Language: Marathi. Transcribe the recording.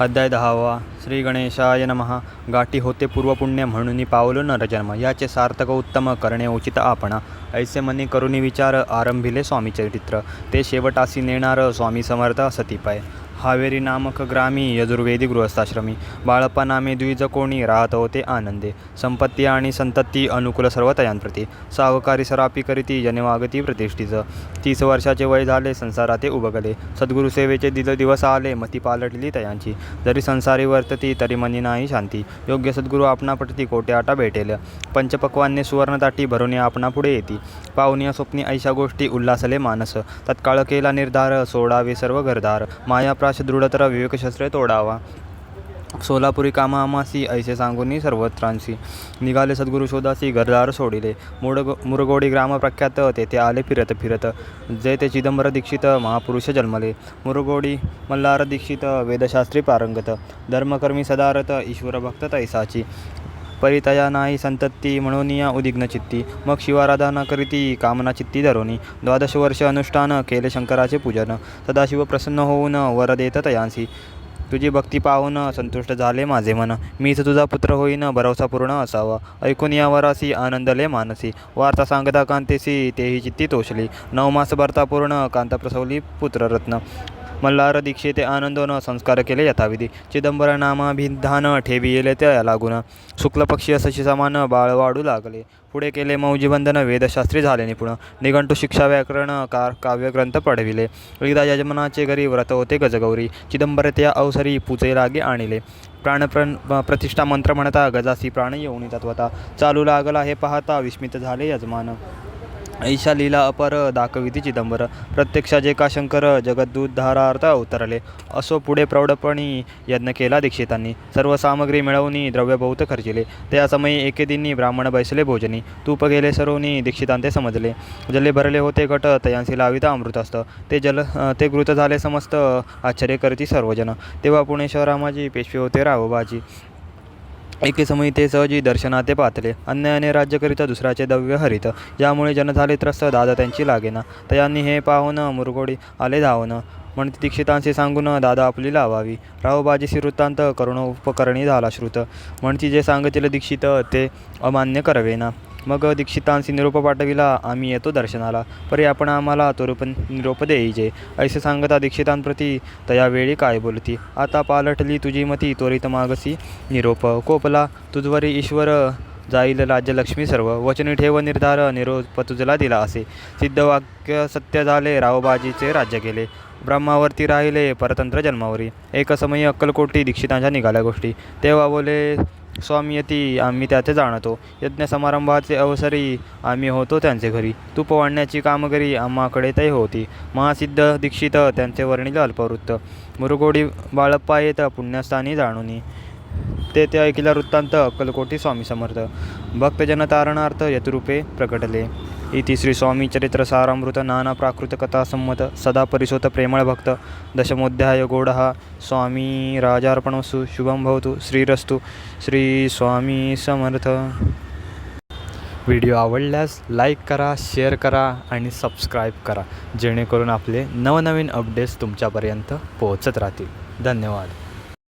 अध्याय दहावा श्री गणेशाय नमः. गाठी होते पूर्वपुण्य म्हणून पावलो नरजन्म याचे सार्थक उत्तम करणे उचित आपण. ऐसे मनी करुणी विचार आरंभिले स्वामी चरित्र. ते शेवटासी नेणार स्वामी समर्थ सतीपाय. हावेरी नामक ग्रामी यजुर्वेदी गृहस्थाश्रमी बाळप्पा नामे द्विज कोणी राहत होते आनंदे संपत्ती आणि संतती अनुकूल सर्व तयांप्रती सावकारी सरापी करीती जनवागती प्रतिष्ठीच तीस वर्षाचे वय झाले संसारात उभगले सद्गुरुसेवेचे दिल दिवस आले मती पालटली तयांची जरी संसारी वर्तती तरी मनी नाही शांती योग्य सद्गुरू आपणा पटती कोटे आटा भेटेल पंचपक्वाने सुवर्णताटी भरून आपणा पुढे येती पाहुनिया स्वप्नी ऐशा गोष्टी उल्हासले मानस तत्काळ केला निर्धार सोडावे सर्व घरदार मायाप्राश दृढतर विवेकशस्त्रे तोडावा. सोलापुरी कामा आमासी ऐसे सांगून सर्वत्रांशी. निघाले सद्गुरू शोधासी घरदार सोडिले. मुडग मुरगोडी ग्राम प्रख्यात तेथे आले फिरत फिरत. जे ते चिदंबर दीक्षित महापुरुष जन्मले. मुरगोडी मल्हार दीक्षित वेदशास्त्री पारंगत. धर्मकर्मी सदारत ईश्वर भक्त तैसाची. परितया नाही संतती म्हणून या उदिग्न चित्ती। मग शिवाराधना करीती कामना चित्ती धरोनी। द्वादश वर्ष अनुष्ठान केले शंकराचे पूजन। सदाशिव प्रसन्न होऊन वर देत तयांसी। तुझी भक्ती पाहून संतुष्ट झाले माझे मन। मीच तुझा पुत्र होईन भरवसा पूर्ण असावा। ऐकून या वरासी आनंदले मानसी। वार्ता सांगता कांतेसी तेही चित्ती तोषली। नवमास भरता पूर्ण कांता प्रसवली पुत्ररत्न। मल्हार दीक्षिते आनंदोन संस्कार केले यथाविधी. चिदंबर नामाभिधान ठेवी येले त्या लागून. शुक्ल पक्षी समान बाळ वाढू लागले. पुढे केले मौजीबंधन वेदशास्त्री झाले निपुण. निघंटू शिक्षा व्याकरण कार काव्यग्रंथ पडविले एकदा यजमानाचे घरी व्रत होते गजगौरी. चिदंबर त्या अवसरी पूजे लागे आणले. प्राणप्रण प्रतिष्ठा मंत्र म्हणता गजासी प्राण येऊन तत्वता चालू लागला हे पाहता विस्मित झाले यजमान. ऐशा लीला अपर दाखविती चिदंबर. प्रत्यक्षा जे का शंकर जगद्दुद्धारार्थ उतरले. असो पुढे प्रौढपणी यज्ञ केला दीक्षितांनी. सर्व सामग्री मिळवून द्रव्य बहुत खर्चिले. त्या समयी एके दिनी ब्राह्मण बैसले भोजनी. तूप गेले सर्वनी दीक्षितांते समजले. जले भरले होते घट तयांसी लाविता अमृत असतं ते जल ते घृत झाले समस्त आश्चर्य करती सर्वजन तेव्हा पुणे शहरामाजी पेशवे होते राहोबाजी एके समयी ते सहजी दर्शनाते पातले. अन्यायाने राज्य करीत दुसऱ्याचे दव्य हरित. ज्यामुळे जन झाले त्रस्त दादा त्यांची लागेना. तयांनी हे पाहून मुरगोडी आले धावून. म्हणते दीक्षितांशी सांगून दादा आपली लावावी. रावबाजीसी वृत्तांत करुण उपकरणी झाला श्रुत. म्हणती जे सांगतील दीक्षित ते अमान्य करवेना. मग दीक्षितांशी निरोप पाठविला. आम्ही येतो दर्शनाला. परी आपण आम्हाला तो रूप निरोप देईजे ऐसे सांगता दीक्षितांप्रती तयावेळी काय बोलती? आता पालटली तुझी मती त्वरित मागसी. निरोप कोपला तुझवरी ईश्वर जाईल राज्यलक्ष्मी सर्व. वचनी ठेव निर्धार निरोप तुझला दिला असे. सिद्धवाक्य सत्य झाले रावबाजीचे राज्य केले ब्रह्मावरती राहिले परतंत्र जन्मावरी. एक समयी अक्कलकोटी दीक्षितांच्या निघाल्या गोष्टी. तेव्हा बोले स्वामी यती आम्ही त्याचे जाणतो. यज्ञ समारंभाचे अवसरी आम्ही होतो त्यांचे घरी. तूप वाढण्याची कामगिरी आम्हाकडे ते होती. महासिद्ध दीक्षित त्यांचे वर्णिल अल्पवृत्त. मुरुगोडी बाळप्पा येत पुण्यस्थानी जाणूनी. ते ते ऐकिला वृत्तांत अक्कलकोटी स्वामी समर्थ. भक्तजन तारणार्थ यतरूपे प्रकटले. इति श्री स्वामी चरित्र नाना प्राकृतकथासंमत सदा परिसोत प्रेमळ भक्त दशमोध्याय गोडहा स्वामी राजार्पणसु शुभम भवतु श्रीरस्तु श्री स्वामी समर्थ. व्हिडिओ आवडल्यास लाईक करा शेअर करा आणि सबस्क्राईब करा. जेणेकरून आपले नवनवीन अपडेट्स तुमच्यापर्यंत पोहोचत राहतील. धन्यवाद.